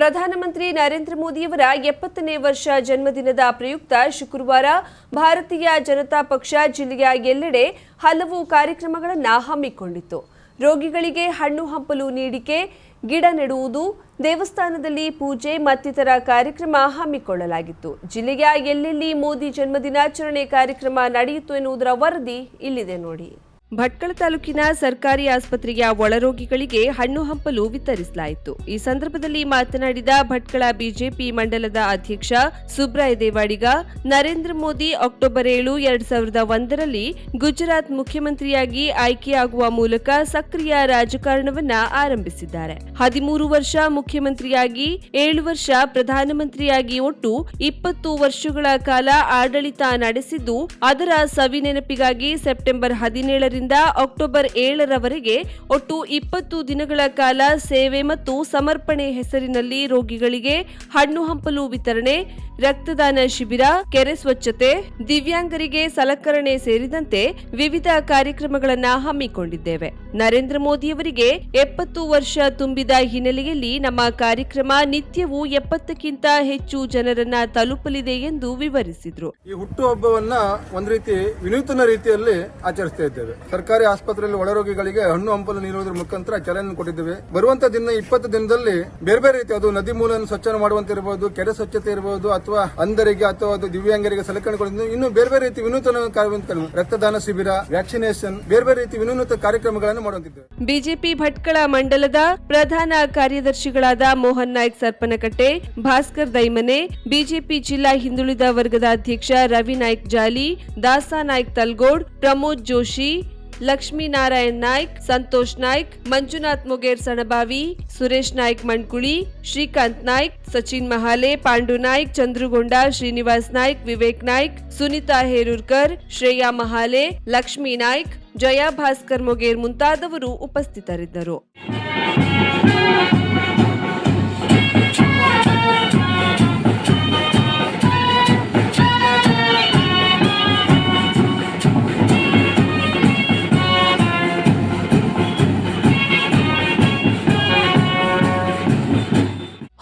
ಪ್ರಧಾನಮಂತ್ರಿ ನರೇಂದ್ರ ಮೋದಿಯವರ ಎಪ್ಪತ್ತನೇ ವರ್ಷ ಜನ್ಮದಿನದ ಪ್ರಯುಕ್ತ ಶುಕ್ರವಾರ ಭಾರತೀಯ ಜನತಾ ಪಕ್ಷ ಜಿಲ್ಲೆಯ ಎಲ್ಲೆಡೆ ಹಲವು ಕಾರ್ಯಕ್ರಮಗಳನ್ನು ಹಮ್ಮಿಕೊಂಡಿತ್ತು. ರೋಗಿಗಳಿಗೆ ಹಣ್ಣು ಹಂಪಲು ನೀಡಿಕೆ, ಗಿಡ ನೆಡುವುದು, ದೇವಸ್ಥಾನದಲ್ಲಿ ಪೂಜೆ ಮತ್ತಿತರ ಕಾರ್ಯಕ್ರಮ ಹಮ್ಮಿಕೊಳ್ಳಲಾಗಿತ್ತು. ಜಿಲ್ಲೆಯ ಎಲ್ಲೆಲ್ಲಿ ಮೋದಿ ಜನ್ಮದಿನಾಚರಣೆ ಕಾರ್ಯಕ್ರಮ ನಡೆಯಿತು ಎನ್ನುವುದರ ವರದಿ ಇಲ್ಲಿದೆ ನೋಡಿ. ಭಟ್ಕಳ ತಾಲೂಕಿನ ಸರ್ಕಾರಿ ಆಸ್ಪತ್ರೆಯ ಒಳರೋಗಿಗಳಿಗೆ ಹಣ್ಣು ಹಂಪಲು ವಿತರಿಸಲಾಯಿತು. ಈ ಸಂದರ್ಭದಲ್ಲಿ ಮಾತನಾಡಿದ ಭಟ್ಕಳ ಬಿಜೆಪಿ ಮಂಡಲದ ಅಧ್ಯಕ್ಷ ಸುಬ್ರಾಯ ದೇವಾಡಿಗ, ನರೇಂದ್ರ ಮೋದಿ ಅಕ್ಟೋಬರ್ ಏಳು, ಎರಡ್ ಸಾವಿರದ ಒಂದರಲ್ಲಿ ಗುಜರಾತ್ ಮುಖ್ಯಮಂತ್ರಿಯಾಗಿ ಆಯ್ಕೆಯಾಗುವ ಮೂಲಕ ಸಕ್ರಿಯ ರಾಜಕಾರಣವನ್ನ ಆರಂಭಿಸಿದ್ದಾರೆ. ಹದಿಮೂರು ವರ್ಷ ಮುಖ್ಯಮಂತ್ರಿಯಾಗಿ, ಏಳು ವರ್ಷ ಪ್ರಧಾನಮಂತ್ರಿಯಾಗಿ ಒಟ್ಟು ಇಪ್ಪತ್ತು ವರ್ಷಗಳ ಕಾಲ ಆಡಳಿತ ನಡೆಸಿದ್ದು, ಅದರ ಸವಿನೆನಪಿಗಾಗಿ ಸೆಪ್ಟೆಂಬರ್ ಹದಿನೇಳರಿಂದ ಅಕ್ಟೋಬರ್ ಏಳರವರೆಗೆ ಒಟ್ಟು ಇಪ್ಪತ್ತು ದಿನಗಳ ಕಾಲ ಸೇವೆ ಮತ್ತು ಸಮರ್ಪಣೆ ಹೆಸರಿನಲ್ಲಿ ರೋಗಿಗಳಿಗೆ ಹಣ್ಣು ಹಂಪಲು ವಿತರಣೆ ರಕ್ತದಾನ ಶಿಬಿರ, ಕೆರೆ ಸ್ವಚ್ಛತೆ, ದಿವ್ಯಾಂಗರಿಗೆ ಸಲಕರಣೆ ಸೇರಿದಂತೆ ವಿವಿಧ ಕಾರ್ಯಕ್ರಮಗಳನ್ನು ಹಮ್ಮಿಕೊಂಡಿದ್ದೇವೆ. ನರೇಂದ್ರ ಮೋದಿಯವರಿಗೆ ಎಪ್ಪತ್ತು ವರ್ಷ ತುಂಬಿದ ಹಿನ್ನೆಲೆಯಲ್ಲಿ ನಮ್ಮ ಕಾರ್ಯಕ್ರಮ ನಿತ್ಯವೂ ಎಪ್ಪತ್ತಕ್ಕಿಂತ ಹೆಚ್ಚು ಜನರನ್ನ ತಲುಪಲಿದೆ ಎಂದು ವಿವರಿಸಿದ್ರು. ಈ ಹುಟ್ಟುಹಬ್ಬವನ್ನ ಒಂದ್ ರೀತಿ ವಿನೂತನ ರೀತಿಯಲ್ಲಿ ಆಚರಿಸ್ತಾ ಇದ್ದೇವೆ. ಸರ್ಕಾರಿ ಆಸ್ಪತ್ರೆಯಲ್ಲಿ ಒಳರೋಗಿಗಳಿಗೆ ಹಣ್ಣು ಹಂಪಲು ನೀಡುವುದರ ಮುಖಾಂತರ ಚಾಲನೆ ಕೊಟ್ಟಿದ್ದೇವೆ. ಬರುವಂತ ದಿನ ಇಪ್ಪತ್ತು ದಿನದಲ್ಲಿ ಬೇರೆ ಬೇರೆ ರೀತಿ, ಅದು ನದಿ ಮೂಲವನ್ನು ಸ್ವಚ್ಛ ಮಾಡುವಂತ ಇರಬಹುದು ಕೆರೆ ಸ್ವಚ್ಛತೆ ಇರಬಹುದು ಅಥವಾ ಅಂಧರಿಗೆ ಅಥವಾ ದಿವ್ಯಾಂಗರಿಗೆ ಸಲಕರಣೆಗಳನ್ನು ಇನ್ನು ಬೇರೆ ಬೇರೆ ರೀತಿ ವಿನೂತನ ರಕ್ತದಾನ ಶಿಬಿರ, ವ್ಯಾಕ್ಸಿನೇಷನ್, ಬೇರೆ ಬೇರೆ ರೀತಿ ವಿನೂತನ ಕಾರ್ಯಕ್ರಮಗಳನ್ನು ಮಾಡುವಂತಿದ್ದು ಬಿಜೆಪಿ ಭಟ್ಕಳ ಮಂಡಲದ ಪ್ರಧಾನ ಕಾರ್ಯದರ್ಶಿಗಳಾದ ಮೋಹನ್ ನಾಯ್ಕ್ ಸರ್ಪನಕಟ್ಟೆ, ಭಾಸ್ಕರ್ ದೈಮನೆ, ಬಿಜೆಪಿ ಜಿಲ್ಲಾ ಹಿಂದುಳಿದ ವರ್ಗದ ಅಧ್ಯಕ್ಷ ರವಿ ನಾಯ್ಕ್ ಜಾಲಿ, ದಾಸಾ ನಾಯ್ಕ್ ತಲ್ಗೋಡ್, ಪ್ರಮೋದ್ ಜೋಶಿ ಲಕ್ಷ್ಮೀನಾರಾಯಣ್ ನಾಯ್ಕ್, ಸಂತೋಷ್ ನಾಯ್ಕ್, ಮಂಜುನಾಥ್ ಮೊಗೇರ್ ಸಣಬಾವಿ, ಸುರೇಶ್ ನಾಯ್ಕ್ ಮಣ್ಕುಳಿ, ಶ್ರೀಕಾಂತ್ ನಾಯ್ಕ್, ಸಚಿನ್ ಮಹಾಲೆ, ಪಾಂಡು ನಾಯ್ಕ್, ಚಂದ್ರುಗೊಂಡ, ಶ್ರೀನಿವಾಸ್ ನಾಯ್ಕ್, ವಿವೇಕ್ ನಾಯ್ಕ್, ಸುನಿತಾ ಹೇರೂರ್ಕರ್, ಶ್ರೇಯಾ ಮಹಾಲೆ, ಲಕ್ಷ್ಮೀ ನಾಯ್ಕ್, ಜಯಾ ಭಾಸ್ಕರ್ ಮೊಗೇರ್ ಮುಂತಾದವರು ಉಪಸ್ಥಿತರಿದ್ದರು.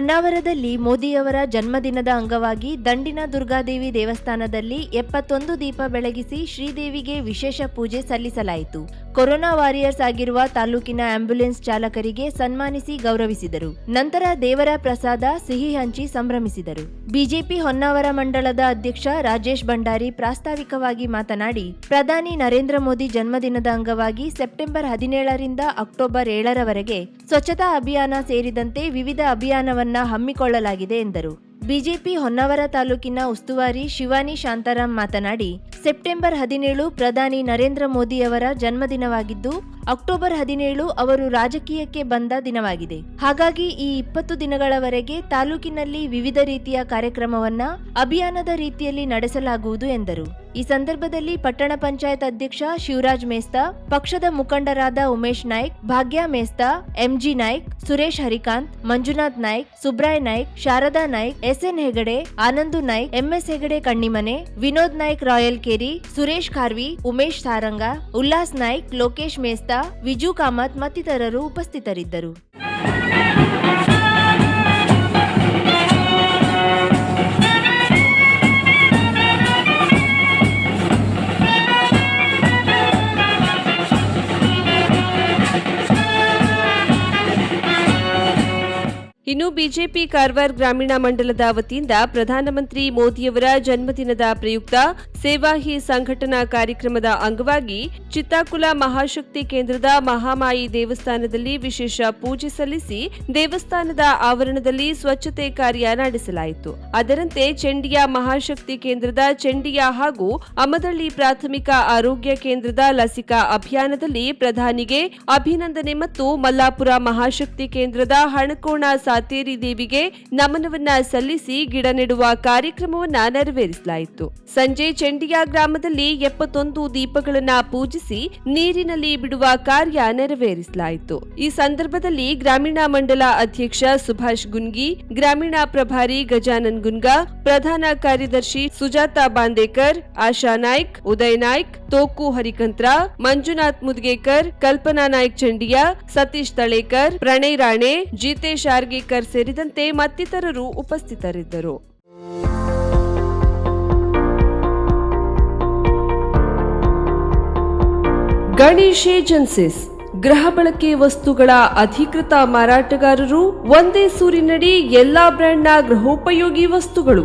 ಹೊನ್ನಾವರದಲ್ಲಿ ಮೋದಿಯವರ ಜನ್ಮದಿನದ ಅಂಗವಾಗಿ ದಂಡಿನ ದುರ್ಗಾದೇವಿ ದೇವಸ್ಥಾನದಲ್ಲಿ ಎಪ್ಪತ್ತೊಂದು ದೀಪ ಬೆಳಗಿಸಿ ಶ್ರೀದೇವಿಗೆ ವಿಶೇಷ ಪೂಜೆ ಸಲ್ಲಿಸಲಾಯಿತು. ಕೊರೋನಾ ವಾರಿಯರ್ಸ್ ಆಗಿರುವ ತಾಲೂಕಿನ ಆಂಬ್ಯುಲೆನ್ಸ್ ಚಾಲಕರಿಗೆ ಸನ್ಮಾನಿಸಿ ಗೌರವಿಸಿದರು. ನಂತರ ದೇವರ ಪ್ರಸಾದ, ಸಿಹಿ ಹಂಚಿ ಸಂಭ್ರಮಿಸಿದರು. ಬಿಜೆಪಿ ಹೊನ್ನಾವರ ಮಂಡಳದ ಅಧ್ಯಕ್ಷ ರಾಜೇಶ್ ಭಂಡಾರಿ ಪ್ರಾಸ್ತಾವಿಕವಾಗಿ ಮಾತನಾಡಿ, ಪ್ರಧಾನಿ ನರೇಂದ್ರ ಮೋದಿ ಜನ್ಮದಿನದ ಅಂಗವಾಗಿ ಸೆಪ್ಟೆಂಬರ್ ಹದಿನೇಳರಿಂದ ಅಕ್ಟೋಬರ್ ಏಳರವರೆಗೆ ಸ್ವಚ್ಛತಾ ಅಭಿಯಾನ ಸೇರಿದಂತೆ ವಿವಿಧ ಅಭಿಯಾನವನ್ನ ಹಮ್ಮಿಕೊಳ್ಳಲಾಗಿದೆ ಎಂದರು. ಬಿಜೆಪಿ ಹೊನ್ನಾವರ ತಾಲೂಕಿನ ಉಸ್ತುವಾರಿ ಶಿವಾನಿ ಶಾಂತಾರಾಮ್ ಮಾತನಾಡಿ ಸೆಪ್ಟೆಂಬರ್ ಹದಿನೇಳು ಪ್ರಧಾನಿ ನರೇಂದ್ರ ಮೋದಿಯವರ ಜನ್ಮದಿನವಾಗಿದ್ದು ಅಕ್ಟೋಬರ್ ಹದಿನೇಳು ಅವರು ರಾಜಕೀಯಕ್ಕೆ ಬಂದ ದಿನವಾಗಿದೆ. ಹಾಗಾಗಿ ಈ ಇಪ್ಪತ್ತು ದಿನಗಳವರೆಗೆ ತಾಲೂಕಿನಲ್ಲಿ ವಿವಿಧ ರೀತಿಯ ಕಾರ್ಯಕ್ರಮವನ್ನ ಅಭಿಯಾನದ ರೀತಿಯಲ್ಲಿ ನಡೆಸಲಾಗುವುದು ಎಂದರು. ಈ ಸಂದರ್ಭದಲ್ಲಿ ಪಟ್ಟಣ ಪಂಚಾಯತ್ ಅಧ್ಯಕ್ಷ ಶಿವರಾಜ್ ಮೇಸ್ತ, ಪಕ್ಷದ ಮುಖಂಡರಾದ Umesh Naik, Bhagya Mesta, MG Naik, Suresh Harikant, Manjunath Naik, Subray Naik, Sharada Naik, SN Hegde, Anandu Naik, MS Hegde Kannimane, Vinod Naik Royal Keri Suresh Kharvi, Umesh ಸಾರಂಗ, ಉಲ್ಲಾಸ್ ನಾಯ್ಕ್, ಲೋಕೇಶ್ ಮೇಸ್ತಾ ವಿಜು ಕಾಮತ್ ಮತ್ತಿತರರು ಉಪಸ್ಥಿತರಿದ್ದರು. ಇನ್ನು ಬಿಜೆಪಿ ಕಾರವಾರ ಗ್ರಾಮೀಣ ಮಂಡಲದ ವತಿಯಿಂದ ಪ್ರಧಾನಮಂತ್ರಿ ಮೋದಿಯವರ ಜನ್ಮದಿನದ ಪ್ರಯುಕ್ತ ಸೇವಾ ಹಿ ಸಂಘಟನಾ ಕಾರ್ಯಕ್ರಮದ ಅಂಗವಾಗಿ ಚಿತ್ತಾಕುಲ ಮಹಾಶಕ್ತಿ ಕೇಂದ್ರದ ಮಹಾಮಾಯಿ ದೇವಸ್ಥಾನದಲ್ಲಿ ವಿಶೇಷ ಪೂಜೆ ಸಲ್ಲಿಸಿ ದೇವಸ್ಥಾನದ ಆವರಣದಲ್ಲಿ ಸ್ವಚ್ಛತೆ ಕಾರ್ಯ ನಡೆಸಲಾಯಿತು. ಅದರಂತೆ ಚಂಡಿಯ ಮಹಾಶಕ್ತಿ ಕೇಂದ್ರದ ಚಂಡಿಯ ಹಾಗೂ ಅಮದಳ್ಳಿ ಪ್ರಾಥಮಿಕ ಆರೋಗ್ಯ ಕೇಂದ್ರದ ಲಸಿಕಾ ಅಭಿಯಾನದಲ್ಲಿ ಪ್ರಧಾನಿಗೆ ಅಭಿನಂದನೆ ಮತ್ತು ಮಲ್ಲಾಪುರ ಮಹಾಶಕ್ತಿ ಕೇಂದ್ರದ ಹಣಕೋಣ ಸಾತೇರಿ ದೇವಿಗೆ ನಮನವನ್ನ ಸಲ್ಲಿಸಿ ಗಿಡ ನೆಡುವ ಕಾರ್ಯಕ್ರಮವನ್ನ ನೆರವೇರಿಸಲಾಯಿತು. ಸಂಜೆ ಚಂಡಿಯಾ ಗ್ರಾಮದಲ್ಲಿ ಎಪ್ಪತ್ತೊಂದು ದೀಪಗಳನ್ನ ಪೂಜಿಸಿ ನೀರಿನಲ್ಲಿ ಬಿಡುವ ಕಾರ್ಯ ನೆರವೇರಿಸಲಾಯಿತು. ಈ ಸಂದರ್ಭದಲ್ಲಿ ಗ್ರಾಮೀಣ ಮಂಡಲ ಅಧ್ಯಕ್ಷ ಸುಭಾಷ್ ಗುನ್ಗಿ, ಗ್ರಾಮೀಣ ಪ್ರಭಾರಿ ಗಜಾನನ್ ಗುನ್ಗಾ, ಪ್ರಧಾನ ಕಾರ್ಯದರ್ಶಿ ಸುಜಾತಾ ಬಾಂದೇಕರ್, ಆಶಾ ನಾಯ್ಕ್, ಉದಯ್ ನಾಯ್ಕ್ ತೋಕು ಹರಿಕಂತ್ರ, ಮಂಜುನಾಥ್ ಮುದ್ಗೇಕರ್, ಕಲ್ಪನಾ ನಾಯ್ಕ್ ಚಂಡಿಯಾ, ಸತೀಶ್ ತಳೇಕರ್, ಪ್ರಣಯ್ ರಾಣೆ, ಜಿತೇಶ್ ಆರ್ಗೇಕರ್ ಸೇರಿದಂತೆ ಮತ್ತಿತರರು ಉಪಸ್ಥಿತರಿದ್ದರು. ಗಣೇಶ್ ಏಜೆನ್ಸಿಸ್, ಗೃಹ ಬಳಕೆ ವಸ್ತುಗಳ ಅಧಿಕೃತ ಮಾರಾಟಗಾರರು, ಒಂದೇ ಸೂರಿನಡಿ ಎಲ್ಲಾ ಬ್ರ್ಯಾಂಡ್ನ ಗೃಹೋಪಯೋಗಿ ವಸ್ತುಗಳು.